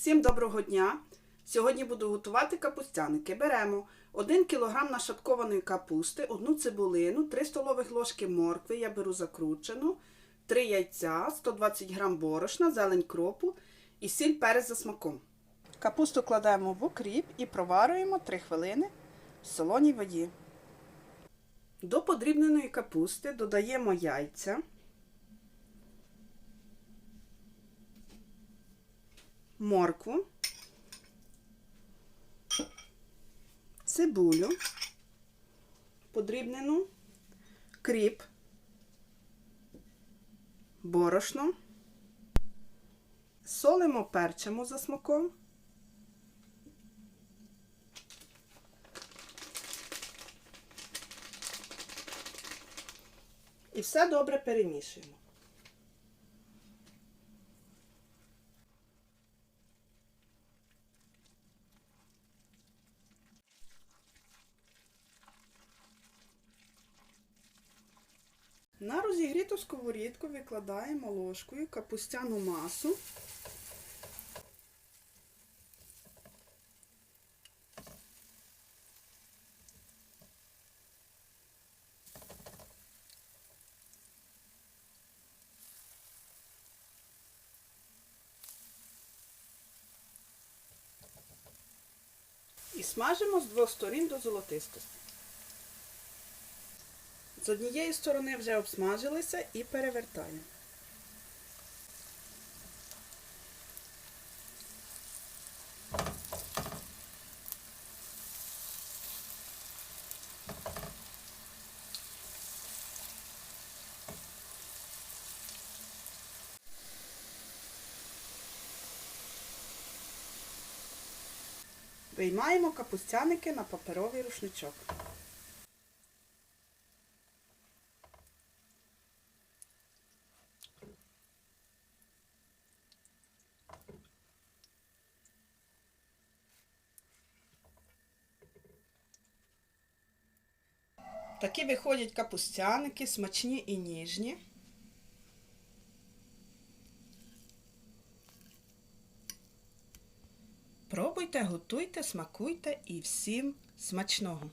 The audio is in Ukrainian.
Всім доброго дня! Сьогодні буду готувати капустяники. Беремо 1 кг нашаткованої капусти, 1 цибулину, 3 столових ложки моркви, я беру закручену, 3 яйця, 120 г борошна, зелень кропу і сіль перець за смаком. Капусту кладемо в укріп і проварюємо 3 хвилини в солоній воді. До подрібненої капусти додаємо яйця. Моркву, цибулю, подрібнену, кріп, борошно, солимо перчимо за смаком. І все добре перемішуємо. На розігріту сковорідку викладаємо ложкою капустяну масу. І смажимо з двох сторін до золотистості. З однієї сторони вже обсмажилися і перевертаємо. Виймаємо капустяники на паперовий рушничок. Такі виходять капустяники, смачні і ніжні. Пробуйте, готуйте, смакуйте і всім смачного!